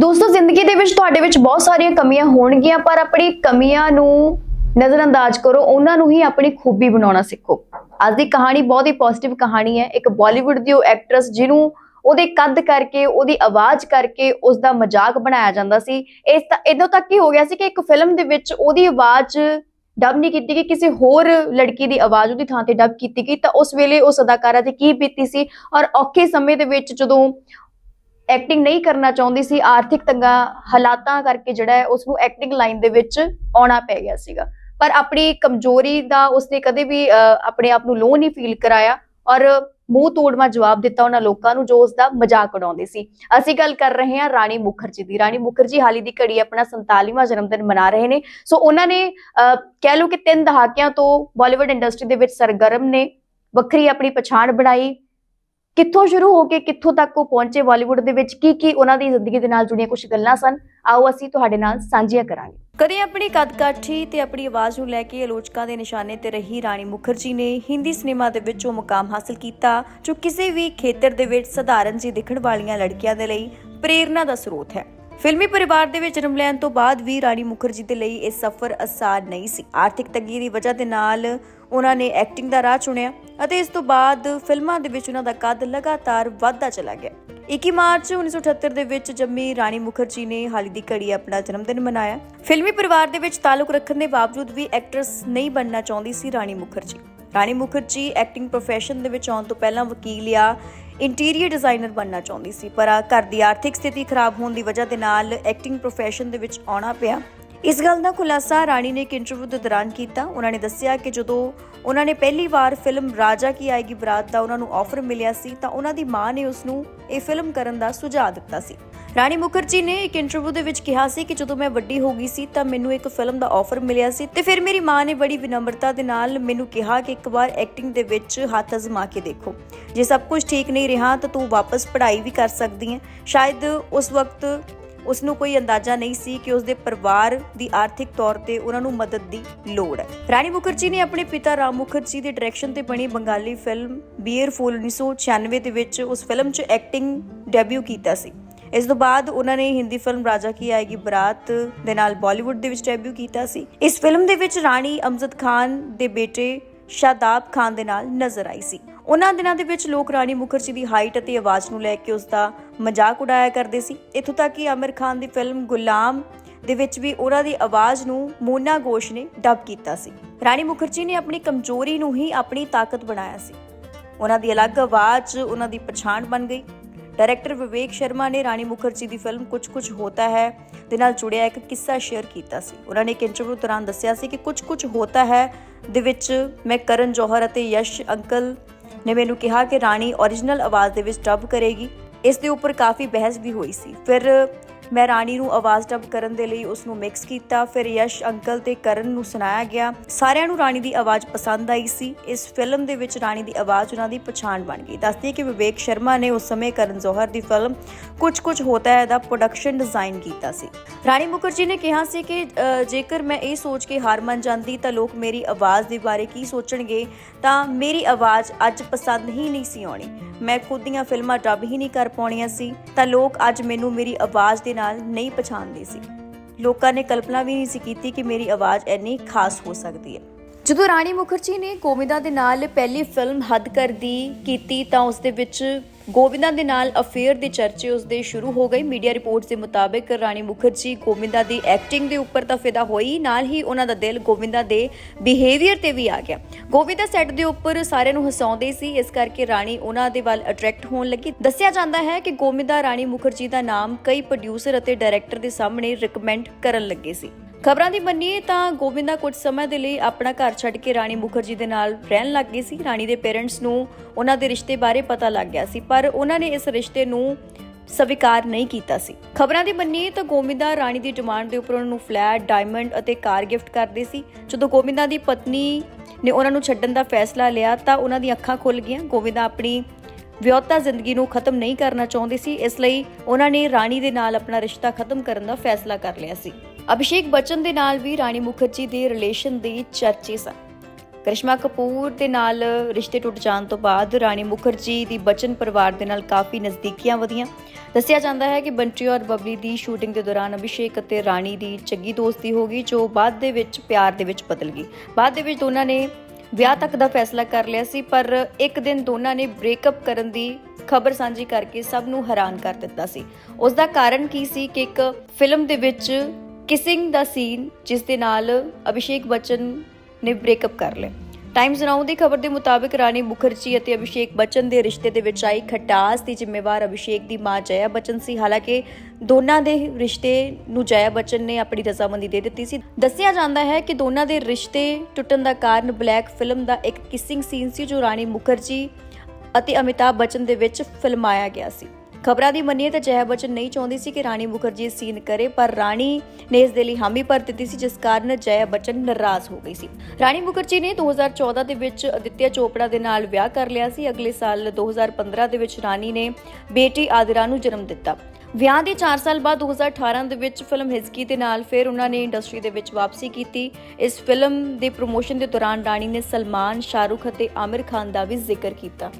ਦੋਸਤੋ, ਜ਼ਿੰਦਗੀ ਦੇ ਵਿੱਚ ਤੁਹਾਡੇ ਵਿੱਚ ਬਹੁਤ ਸਾਰੀਆਂ ਕਮੀਆਂ ਹੋਣਗੀਆਂ, ਪਰ ਆਪਣੀ ਕਮੀਆਂ ਨੂੰ ਨਜ਼ਰਅੰਦਾਜ਼ ਕਰੋ, ਉਹਨਾਂ ਨੂੰ ਹੀ ਆਪਣੀ ਖੂਬੀ ਬਣਾਉਣਾ ਸਿੱਖੋ। ਅੱਜ ਦੀ ਕਹਾਣੀ ਬਹੁਤ ਹੀ ਪੋਜ਼ਿਟਿਵ ਕਹਾਣੀ ਹੈ। ਇੱਕ ਬਾਲੀਵੁੱਡ ਦੀ ਉਹ ਐਕਟਰੈਸ ਜਿਹਨੂੰ ਉਹਦੇ ਕੱਦ ਕਰਕੇ, ਉਹਦੀ ਆਵਾਜ਼ ਕਰਕੇ ਉਸ ਦਾ ਮਜ਼ਾਕ ਬਣਾਇਆ ਜਾਂਦਾ ਸੀ। ਇਸ ਇਦੋਂ ਤੱਕ ਹੀ ਹੋ ਗਿਆ ਸੀ ਕਿ ਇੱਕ ਫਿਲਮ ਦੇ ਵਿੱਚ ਉਹਦੀ ਆਵਾਜ਼ ਡਬ ਨਹੀਂ ਕੀਤੀ ਗਈ, ਕਿਸੇ ਹੋਰ ਲੜਕੀ ਦੀ ਆਵਾਜ਼ ਉਹਦੀ ਥਾਂ ਤੇ ਡਬ ਕੀਤੀ ਗਈ, ਤਾਂ ਉਸ ਵੇਲੇ ਉਸ ਅਦਾਕਾਰਾ ਤੇ ਕੀ ਬੀਤੀ ਸੀ? ਔਰ ਔਖੇ ਸਮੇਂ ਦੇ ਵਿੱਚ ਜਦੋਂ ਐਕਟਿੰਗ ਨਹੀਂ ਕਰਨਾ ਚਾਹੁੰਦੀ ਸੀ ਆਰਥਿਕ ਤੰਗਾ ਹਾਲਾਤਾਂ ਕਰਕੇ ਜਿਹੜਾ ਹੈ ਉਸ ਨੂੰ ਐਕਟਿੰਗ ਲਾਈਨ ਦੇ ਵਿੱਚ ਆਉਣਾ ਪੈ ਗਿਆ ਸੀਗਾ। ਪਰ ਆਪਣੀ ਕਮਜ਼ੋਰੀ ਦਾ ਉਸਨੇ ਕਦੇ ਵੀ ਆਪਣੇ ਆਪ ਨੂੰ ਲੋ ਨਹੀਂ ਫੀਲ ਕਰਾਇਆ ਔਰ ਮੂੰਹ ਤੋੜਵਾ ਜਵਾਬ ਦਿੱਤਾ ਉਹਨਾਂ ਲੋਕਾਂ ਨੂੰ ਜੋ ਉਸ ਦਾ ਮਜ਼ਾਕ ਉਡਾਉਂਦੇ ਸੀ। ਅਸੀਂ ਗੱਲ ਕਰ ਰਹੇ ਹਾਂ ਰਾਣੀ ਮੁਖਰਜੀ ਦੀ। ਰਾਣੀ ਮੁਖਰਜੀ ਹਾਲੀ ਦੀ ਘੜੀ ਆਪਣਾ 47ਵਾਂ ਜਨਮ ਦਿਨ ਮਨਾ ਰਹੇ ਨੇ। ਸੋ ਉਹਨਾਂ ਨੇ ਅਹ, ਕਹਿ ਲਓ ਕਿ ਤਿੰਨ ਦਹਾਕਿਆਂ ਤੋਂ ਬਾਲੀਵੁੱਡ ਇੰਡਸਟਰੀ ਦੇ ਵਿੱਚ ਸਰਗਰਮ ਨੇ। ਵੱਖਰੀ ਆਪਣੀ ਪਛਾਣ ਬਣਾਈ। ਕਿੱਥੋਂ ਸ਼ੁਰੂ ਹੋ ਕੇ ਕਿੱਥੋਂ ਤੱਕ ਉਹ ਪਹੁੰਚੇ ਬਾਲੀਵੁੱਡ ਦੇ ਵਿੱਚ? ਕੀ ਕੀ ਉਹਨਾਂ ਦੀ ਜ਼ਿੰਦਗੀ ਦੇ ਨਾਲ ਜੁੜੀਆਂ ਕੁਝ ਗੱਲਾਂ ਸਨ? ਆਓ ਅਸੀਂ ਤੁਹਾਡੇ ਨਾਲ ਸਾਂਝੀਆਂ ਕਰਾਂਗੇ। ਕਦੇ ਆਪਣੀ ਕਦਕਾਠੀ ਤੇ ਆਪਣੀ ਆਵਾਜ਼ ਨੂੰ ਲੈ ਕੇ ਆਲੋਚਕਾਂ ਦੇ ਨਿਸ਼ਾਨੇ ਤੇ ਰਹੀ ਰਾਣੀ ਮੁਖਰਜੀ ਨੇ ਹਿੰਦੀ ਸਿਨੇਮਾ ਦੇ ਵਿੱਚ ਉਹ ਮੁਕਾਮ ਹਾਸਲ ਕੀਤਾ, ਜੋ ਕਿਸੇ ਵੀ ਖੇਤਰ ਦੇ ਵਿੱਚ ਸਧਾਰਨ ਜੀ ਦਿਖਣ ਵਾਲੀਆਂ ਲੜਕੀਆਂ ਦੇ ਲਈ ਪ੍ਰੇਰਨਾ ਦਾ ਸਰੋਤ ਹੈ। ਫਿਲਮੀ ਪਰਿਵਾਰ ਦੇ ਵਿੱਚ ਜਨਮ ਲੈਣ ਤੋਂ ਬਾਅਦ ਵੀ ਰਾਣੀ ਮੁਖਰਜੀ ਦੇ ਲਈ ਇਹ ਸਫ਼ਰ ਆਸਾਨ ਨਹੀਂ ਸੀ। ਆਰਥਿਕ ਤੰਗੀ ਦੀ ਵਜ੍ਹਾ ਦੇ ਨਾਲ ਉਹਨਾਂ ਨੇ ਐਕਟਿੰਗ ਦਾ ਰਾਹ ਚੁਣਿਆ ਅਤੇ ਇਸ ਤੋਂ ਬਾਅਦ ਫਿਲਮਾਂ ਦੇ ਵਿੱਚ ਉਹਨਾਂ ਦਾ ਕੱਦ ਲਗਾਤਾਰ ਵੱਧਦਾ ਚਲਾ ਗਿਆ। 21 ਮਾਰਚ 1978 ਦੇ ਵਿੱਚ ਜੰਮੀ ਰਾਣੀ ਮੁਖਰਜੀ ਨੇ ਹਾਲੀ ਦੀ ਘੜੀ ਆਪਣਾ ਜਨਮ ਦਿਨ ਮਨਾਇਆ। ਫਿਲਮੀ ਪਰਿਵਾਰ ਦੇ ਵਿੱਚ ਤਾਲੁਕ ਰੱਖਣ ਦੇ ਬਾਵਜੂਦ ਵੀ ਐਕਟਰਸ ਨਹੀਂ ਬਣਨਾ ਚਾਹੁੰਦੀ ਸੀ ਰਾਣੀ ਮੁਖਰਜੀ। ਰਾਣੀ ਮੁਖਰਜੀ ਐਕਟਿੰਗ profession ਦੇ ਵਿੱਚ ਆਉਣ ਤੋਂ ਪਹਿਲਾਂ ਵਕੀਲ ਜਾਂ ਇੰਟੀਰੀਅਰ ਡਿਜ਼ਾਈਨਰ ਬਣਨਾ ਚਾਹੁੰਦੀ ਸੀ, ਪਰ ਘਰ ਦੀ ਆਰਥਿਕ ਸਥਿਤੀ ਖਰਾਬ ਹੋਣ ਦੀ ਵਜ੍ਹਾ ਦੇ ਨਾਲ ਐਕਟਿੰਗ ਪ੍ਰੋਫੈਸ਼ਨ ਦੇ ਵਿੱਚ ਆਉਣਾ ਪਿਆ। ਇਸ ਗੱਲ ਦਾ ਖੁਲਾਸਾ ਰਾਣੀ ਨੇ ਇੱਕ ਇੰਟਰਵਿਊ ਦੇ ਦੌਰਾਨ ਕੀਤਾ। ਉਹਨਾਂ ਨੇ ਦੱਸਿਆ ਕਿ ਜਦੋਂ ਉਹਨਾਂ ਨੇ ਪਹਿਲੀ ਵਾਰ ਫਿਲਮ ਰਾਜਾ ਕੀ ਆਏਗੀ ਬਰਾਤ ਦਾ ਉਹਨਾਂ ਨੂੰ ਆਫਰ ਮਿਲਿਆ ਸੀ, ਤਾਂ ਉਹਨਾਂ ਦੀ ਮਾਂ ਨੇ ਉਸ ਨੂੰ ਇਹ ਫਿਲਮ ਕਰਨ ਦਾ ਸੁਝਾਅ ਦਿੱਤਾ ਸੀ। ਰਾਣੀ ਮੁਖਰਜੀ ਨੇ ਇੱਕ ਇੰਟਰਵਿਊ ਦੇ ਵਿੱਚ ਕਿਹਾ ਸੀ ਕਿ ਜਦੋਂ ਮੈਂ ਵੱਡੀ ਹੋ ਗਈ ਸੀ ਤਾਂ ਮੈਨੂੰ ਇੱਕ ਫਿਲਮ ਦਾ ਆਫਰ ਮਿਲਿਆ ਸੀ ਤੇ ਫਿਰ ਮੇਰੀ ਮਾਂ ਨੇ ਬੜੀ ਵਿਨਮਰਤਾ ਦੇ ਨਾਲ ਮੈਨੂੰ ਕਿਹਾ ਕਿ ਇੱਕ ਵਾਰ ਐਕਟਿੰਗ ਦੇ ਵਿੱਚ ਹੱਥ ਅਜ਼ਮਾ ਕੇ ਦੇਖੋ। ਜੇ ਸਭ ਕੁਝ ਠੀਕ ਨਹੀਂ ਰਿਹਾ ਤਾਂ ਤੂੰ ਵਾਪਸ ਪੜ੍ਹਾਈ ਵੀ ਕਰ ਸਕਦੀ ਹੈ। ਸ਼ਾਇਦ ਉਸ ਵਕਤ ਉਸ ਨੂੰ ਕੋਈ ਅੰਦਾਜ਼ਾ ਨਹੀਂ ਸੀ ਕਿ ਉਸ ਦੇ ਪਰਿਵਾਰ ਦੀ ਆਰਥਿਕ ਤੌਰ ਤੇ ਉਹਨਾਂ ਨੂੰ ਮਦਦ ਦੀ ਲੋੜ ਹੈ। ਰਾਣੀ ਮੁਖਰਜੀ ਨੇ ਆਪਣੇ ਪਿਤਾ ਰਾਮ ਮੁਖਰਜੀ ਦੇ ਡਾਇਰੈਕਸ਼ਨ ਤੇ ਬਣੀ ਬੰਗਾਲੀ ਫਿਲਮ ਬੀਅਰ ਫੂਲ 1996 ਦੇ ਵਿੱਚ ਉਸ ਫਿਲਮ 'ਚ ਐਕਟਿੰਗ ਡੈਬਿਊ ਕੀਤਾ ਸੀ। ਇਸ ਤੋਂ ਬਾਅਦ ਉਹਨਾਂ ਨੇ ਹਿੰਦੀ ਫਿਲਮ ਰਾਜਾ ਕੀ ਆਏਗੀ ਬਰਾਤ ਦੇ ਨਾਲ ਬਾਲੀਵੁੱਡ ਦੇ ਵਿੱਚ ਡੈਬਿਊ ਕੀਤਾ ਸੀ। ਇਸ ਫਿਲਮ ਦੇ ਵਿੱਚ ਰਾਣੀ ਅਮਜਦ ਖਾਨ ਦੇ ਬੇਟੇ ਸ਼ਾਦਾਬ ਖਾਨ ਦੇ ਨਾਲ ਨਜ਼ਰ ਆਈ ਸੀ। ਉਹਨਾਂ ਦਿਨਾਂ ਦੇ ਵਿੱਚ ਲੋਕ ਰਾਣੀ ਮੁਖਰਜੀ ਦੀ ਹਾਈਟ ਅਤੇ ਆਵਾਜ਼ ਨੂੰ ਲੈ ਕੇ ਉਸ ਦਾ ਮਜ਼ਾਕ ਉਡਾਇਆ ਕਰਦੇ ਸੀ। ਇੱਥੋਂ ਤੱਕ ਕਿ ਆਮਿਰ ਖਾਨ ਦੀ ਫਿਲਮ ਗੁਲਾਮ ਦੇ ਵਿੱਚ ਵੀ ਉਹਨਾਂ ਦੀ ਆਵਾਜ਼ ਨੂੰ ਮੋਨਾ ਗੋਸ਼ ਨੇ ਡਬ ਕੀਤਾ ਸੀ। ਰਾਣੀ ਮੁਖਰਜੀ ਨੇ ਆਪਣੀ ਕਮਜ਼ੋਰੀ ਨੂੰ ਹੀ ਆਪਣੀ ਤਾਕਤ ਬਣਾਇਆ ਸੀ। ਉਹਨਾਂ ਦੀ ਅਲੱਗ ਆਵਾਜ਼, ਉਹਨਾਂ ਦੀ ਪਛਾਣ ਬਣ ਗਈ। ਡਾਇਰੈਕਟਰ ਵਿਵੇਕ ਸ਼ਰਮਾ ਨੇ ਰਾਣੀ ਮੁਖਰਜੀ ਦੀ ਫਿਲਮ ਕੁਝ ਕੁਝ ਹੋਤਾ ਹੈ ਦੇ ਨਾਲ ਜੁੜਿਆ ਇੱਕ ਕਿੱਸਾ ਸ਼ੇਅਰ ਕੀਤਾ ਸੀ। ਉਹਨਾਂ ਨੇ ਇੱਕ ਇੰਟਰਵਿਊ ਦੌਰਾਨ ਦੱਸਿਆ ਸੀ ਕਿ ਕੁਝ ਕੁਝ ਹੋਤਾ ਹੈ ਦੇ ਵਿੱਚ ਮੈਂ ਕਰਨ ਜੋਹਰ ਅਤੇ ਯਸ਼ ਅੰਕਲ ਨੇ ਮੈਨੂੰ ਕਿਹਾ ਕਿ ਰਾਣੀ origignal ਆਵਾਜ਼ ਦੇ ਵਿੱਚ ਡਬ ਕਰੇਗੀ। ਇਸ ਦੇ ਉੱਪਰ ਕਾਫੀ ਬਹਿਸ ਵੀ ਹੋਈ ਸੀ। ਫਿਰ ਮੈਂ ਰਾਣੀ ਨੂੰ ਆਵਾਜ਼ ਡਬ ਕਰਨ ਦੇ ਲਈ ਉਸ ਨੂੰ ਮਿਕਸ ਕੀਤਾ, ਫਿਰ ਯਸ਼ ਅੰਕਲ ਤੇ ਕਰਨ ਨੂੰ ਸੁਣਾਇਆ ਗਿਆ। ਸਾਰਿਆਂ ਨੂੰ ਰਾਣੀ ਦੀ ਆਵਾਜ਼ ਪਸੰਦ ਆਈ ਸੀ। ਇਸ ਫਿਲਮ ਦੇ ਵਿੱਚ ਰਾਣੀ ਦੀ ਆਵਾਜ਼ ਉਹਨਾਂ ਦੀ ਪਛਾਣ ਬਣ ਗਈ। ਦੱਸਦੀ ਹੈ ਕਿ ਵਿਵੇਕ ਸ਼ਰਮਾ ਨੇ ਉਸ ਸਮੇਂ ਕਰਨ ਜੋਹਰ ਦੀ ਫਿਲਮ ਕੁਝ ਕੁਝ ਹੋਤਾ ਹੈ ਦਾ ਪ੍ਰੋਡਕਸ਼ਨ ਡਿਜ਼ਾਈਨ ਕੀਤਾ ਸੀ। ਰਾਣੀ ਮੁਖਰਜੀ ਨੇ ਕਿਹਾ ਸੀ ਕਿ ਜੇਕਰ ਮੈਂ ਇਹ ਸੋਚ ਕੇ ਹਾਰ ਮੰਨ ਜਾਂਦੀ ਤਾਂ ਲੋਕ ਮੇਰੀ ਆਵਾਜ਼ ਦੇ ਬਾਰੇ ਕੀ ਸੋਚਣਗੇ? ਤਾਂ ਮੇਰੀ ਆਵਾਜ਼ ਅੱਜ ਪਸੰਦ ਹੀ ਨਹੀਂ ਸੀ ਆਉਣੀ। ਮੈਂ ਖੁਦ ਦੀਆਂ ਫਿਲਮਾਂ ਡਬ ਹੀ ਨਹੀਂ ਕਰ ਪਾਉਣੀਆਂ ਸੀ। ਤਾਂ ਲੋਕ ਅੱਜ ਮੈਨੂੰ ਮੇਰੀ ਆਵਾਜ਼ ਦੇ ਨਾਲ ਨਹੀਂ ਪਛਾਣਦੀ ਸੀ। ਲੋਕਾਂ ਨੇ ਕਲਪਨਾ ਵੀ ਨਹੀਂ ਸੀ ਕੀਤੀ ਕਿ ਮੇਰੀ ਆਵਾਜ਼ ਇੰਨੀ ਖਾਸ ਹੋ ਸਕਦੀ ਹੈ। ਜਦੋਂ ਰਾਣੀ ਮੁਖਰਜੀ ਨੇ ਗੋਵਿੰਦਾ ਦੇ ਨਾਲ ਪਹਿਲੀ ਫਿਲਮ ਹੱਦ ਕਰਦੀ ਕੀਤੀ ਤਾਂ ਉਸ ਦੇ ਵਿੱਚ ਗੋਵਿੰਦਾ ਦੇ ਨਾਲ ਅਫੇਅਰ ਦੇ ਚਰਚੇ ਉਸ ਦੇ ਸ਼ੁਰੂ ਹੋ ਗਏ ਮੀਡੀਆ ਰਿਪੋਰਟਸ ਦੇ ਮੁਤਾਬਕ ਰਾਣੀ ਮੁਖਰਜੀ ਗੋਵਿੰਦਾ ਦੀ ਐਕਟਿੰਗ ਦੇ ਉੱਪਰ ਤਾਂ ਫਿਦਾ ਹੋਈ ਨਾਲ ਹੀ ਉਹਨਾਂ ਦਾ ਦਿਲ ਗੋਵਿੰਦਾ ਦੇ ਬਿਹੇਵੀਅਰ ਤੇ ਵੀ ਆ ਗਿਆ। ਗੋਵਿੰਦਾ ਸੈੱਟ ਦੇ ਉੱਪਰ ਸਾਰਿਆਂ ਨੂੰ ਹਸਾਉਂਦੇ ਸੀ, ਇਸ ਕਰਕੇ ਰਾਣੀ ਉਹਨਾਂ ਦੇ ਵੱਲ ਅਟਰੈਕਟ ਹੋਣ ਲੱਗੀ। ਦੱਸਿਆ ਜਾਂਦਾ ਹੈ ਕਿ ਗੋਵਿੰਦਾ ਰਾਣੀ ਮੁਖਰਜੀ ਦਾ ਨਾਮ ਕਈ ਪ੍ਰੋਡਿਊਸਰ ਅਤੇ ਡਾਇਰੈਕਟਰ ਦੇ ਸਾਹਮਣੇ ਰეკਮੈਂਡ ਕਰਨ ਲੱਗੇ ਸੀ। ਖਬਰਾਂ ਦੀ ਮੰਨੀਏ ਤਾਂ ਗੋਬਿੰਦਾ ਕੁਝ ਸਮੇਂ ਦੇ ਲਈ ਆਪਣਾ ਘਰ ਛੱਡ ਕੇ ਰਾਣੀ ਮੁਖਰਜੀ ਦੇ ਨਾਲ ਰਹਿਣ ਲੱਗ ਗਈ ਸੀ। ਰਾਣੀ ਦੇ ਪੇਰੈਂਟਸ ਨੂੰ ਉਹਨਾਂ ਦੇ ਰਿਸ਼ਤੇ ਬਾਰੇ ਪਤਾ ਲੱਗ ਗਿਆ ਸੀ, ਪਰ ਉਹਨਾਂ ਨੇ ਇਸ ਰਿਸ਼ਤੇ ਨੂੰ ਸਵੀਕਾਰ ਨਹੀਂ ਕੀਤਾ ਸੀ। ਖਬਰਾਂ ਦੀ ਮੰਨੀਏ ਤਾਂ ਗੋਵਿੰਦਾ ਰਾਣੀ ਦੀ ਡਿਮਾਂਡ ਦੇ ਉੱਪਰ ਉਹਨਾਂ ਨੂੰ ਫਲੈਟ, ਡਾਇਮੰਡ ਅਤੇ ਕਾਰ ਗਿਫਟ ਕਰਦੇ ਸੀ। ਜਦੋਂ ਗੋਬਿੰਦਾ ਦੀ ਪਤਨੀ ਨੇ ਉਹਨਾਂ ਨੂੰ ਛੱਡਣ ਦਾ ਫੈਸਲਾ ਲਿਆ ਤਾਂ ਉਹਨਾਂ ਦੀਆਂ ਅੱਖਾਂ ਖੁੱਲ ਗਈਆਂ। ਗੋਵਿੰਦਾ ਆਪਣੀ ਵਿਆਹਤਾ ਜ਼ਿੰਦਗੀ ਨੂੰ ਖਤਮ ਨਹੀਂ ਕਰਨਾ ਚਾਹੁੰਦੇ ਸੀ, ਇਸ ਲਈ ਉਹਨਾਂ ਨੇ ਰਾਣੀ ਦੇ ਨਾਲ ਆਪਣਾ ਰਿਸ਼ਤਾ ਖਤਮ ਕਰਨ ਦਾ ਫੈਸਲਾ ਕਰ ਲਿਆ ਸੀ। ਅਭਿਸ਼ੇਕ ਬਚਨ ਦੇ ਨਾਲ ਵੀ ਰਾਣੀ ਮੁਖਰਜੀ ਦੇ ਰਿਲੇਸ਼ਨ ਦੇ ਚਰਚੇ ਸਨ। ਕਰਿਸ਼ਮਾ ਕਪੂਰ ਦੇ ਨਾਲ ਰਿਸ਼ਤੇ ਟੁੱਟ ਜਾਣ ਤੋਂ ਬਾਅਦ ਰਾਣੀ ਮੁਖਰਜੀ ਦੀ ਬਚਨ ਪਰਿਵਾਰ ਦੇ ਨਾਲ ਕਾਫੀ ਨਜ਼ਦੀਕੀਆਂ ਵਧੀਆਂ। ਦੱਸਿਆ ਜਾਂਦਾ ਹੈ ਕਿ ਬੰਟੀ ਔਰ ਬਬਲੀ ਦੀ ਸ਼ੂਟਿੰਗ ਦੇ ਦੌਰਾਨ ਅਭਿਸ਼ੇਕ ਅਤੇ ਰਾਣੀ ਦੀ ਚੰਗੀ ਦੋਸਤੀ ਹੋ ਗਈ, ਜੋ ਬਾਅਦ ਦੇ ਵਿੱਚ ਪਿਆਰ ਦੇ ਵਿੱਚ ਬਦਲ ਗਈ। ਬਾਅਦ ਦੇ ਵਿੱਚ ਦੋਨਾਂ ਨੇ ਵਿਆਹ ਤੱਕ ਦਾ ਫੈਸਲਾ ਕਰ ਲਿਆ ਸੀ, ਪਰ ਇੱਕ ਦਿਨ ਦੋਨਾਂ ਨੇ ਬ੍ਰੇਕਅਪ ਕਰਨ ਦੀ ਖਬਰ ਸਾਂਝੀ ਕਰਕੇ ਸਭ ਨੂੰ ਹੈਰਾਨ ਕਰ ਦਿੱਤਾ ਸੀ। ਉਸ ਦਾ ਕਾਰਨ ਕੀ ਸੀ ਕਿ ਇੱਕ ਫਿਲਮ ਦੇ ਵਿੱਚ ਕਿਸਿੰਗ ਦਾ ਸੀਨ ਜਿਸ ਦੇ ਨਾਲ ਅਭਿਸ਼ੇਕ ਬੱਚਨ ਨੇ ਬ੍ਰੇਕਅਪ ਕਰ ਲਿਆ। ਟਾਈਮਜ਼ ਨਾਓ ਦੀ ਖਬਰ ਦੇ ਮੁਤਾਬਕ ਰਾਣੀ ਮੁਖਰਜੀ ਅਤੇ ਅਭਿਸ਼ੇਕ ਬੱਚਨ ਦੇ ਰਿਸ਼ਤੇ ਦੇ ਵਿੱਚ ਆਈ ਖਟਾਸ ਦੀ ਜ਼ਿੰਮੇਵਾਰ ਅਭਿਸ਼ੇਕ ਦੀ ਮਾਂ ਜਇਆ ਬੱਚਨ ਸੀ। ਹਾਲਾਂਕਿ ਦੋਨਾਂ ਦੇ ਰਿਸ਼ਤੇ ਨੂੰ ਜਇਆ ਬੱਚਨ ਨੇ ਆਪਣੀ ਰਜ਼ਾਮੰਦੀ ਦੇ ਦਿੱਤੀ ਸੀ। ਦੱਸਿਆ ਜਾਂਦਾ ਹੈ ਕਿ ਦੋਨਾਂ ਦੇ ਰਿਸ਼ਤੇ ਟੁੱਟਣ ਦਾ ਕਾਰਨ ਬਲੈਕ ਫਿਲਮ ਦਾ ਇੱਕ ਕਿਸਿੰਗ ਸੀਨ ਸੀ ਜੋ ਰਾਣੀ ਮੁਖਰਜੀ ਅਤੇ ਅਮਿਤਾਭ ਬੱਚਨ ਦੇ ਵਿੱਚ ਫਿਲਮਾਇਆ ਗਿਆ ਸੀ। ਖਬਰਾਂ ਦੀ ਮੰਨੀਏ ਤਾਂ ਜया ਬੱਚਨ ਨਹੀਂ ਚਾਹੁੰਦੀ ਸੀ ਕਿ ਰਾਣੀ ਮੁਖਰਜੀ ਸੀਨ ਕਰੇ, ਪਰ ਰਾਣੀ ਨੇ ਇਸ ਦੇ ਲਈ ਹਾਮੀ ਭਰ ਦਿੱਤੀ ਸੀ, ਜਿਸ ਕਾਰਨ ਜया ਬੱਚਨ ਨਾਰਾਜ਼ ਹੋ ਗਈ ਸੀ। ਰਾਣੀ ਮੁਖਰਜੀ ਨੇ 2014 ਦੇ ਵਿੱਚ ਅਦਿੱਤਿਆ ਚੋਪੜਾ ਦੇ ਨਾਲ ਵਿਆਹ ਕਰ ਲਿਆ ਸੀ। ਅਗਲੇ ਸਾਲ 2015 ਦੇ ਵਿੱਚ ਰਾਣੀ ਨੇ ਬੇਟੀ ਆਦਿਰਾ ਨੂੰ ਜਨਮ ਦਿੱਤਾ। ਵਿਆਹ ਦੇ 4 ਸਾਲ ਬਾਅਦ 2018 ਦੇ ਵਿੱਚ ਫਿਲਮ ਹਿਜ਼ਕੀ ਦੇ ਨਾਲ ਫਿਰ ਉਹਨਾਂ ਨੇ ਇੰਡਸਟਰੀ ਦੇ ਵਿੱਚ ਵਾਪਸੀ ਕੀਤੀ। ਇਸ ਫਿਲਮ ਦੇ ਪ੍ਰੋਮੋਸ਼ਨ ਦੇ ਦੌਰਾਨ ਰਾਣੀ ਨੇ ਸਲਮਾਨ, ਸ਼ਾਹਰੁਖ ਅਤੇ ਆਮਿਰ ਖਾਨ ਦਾ ਵੀ ਜ਼ਿਕਰ ਕੀਤਾ।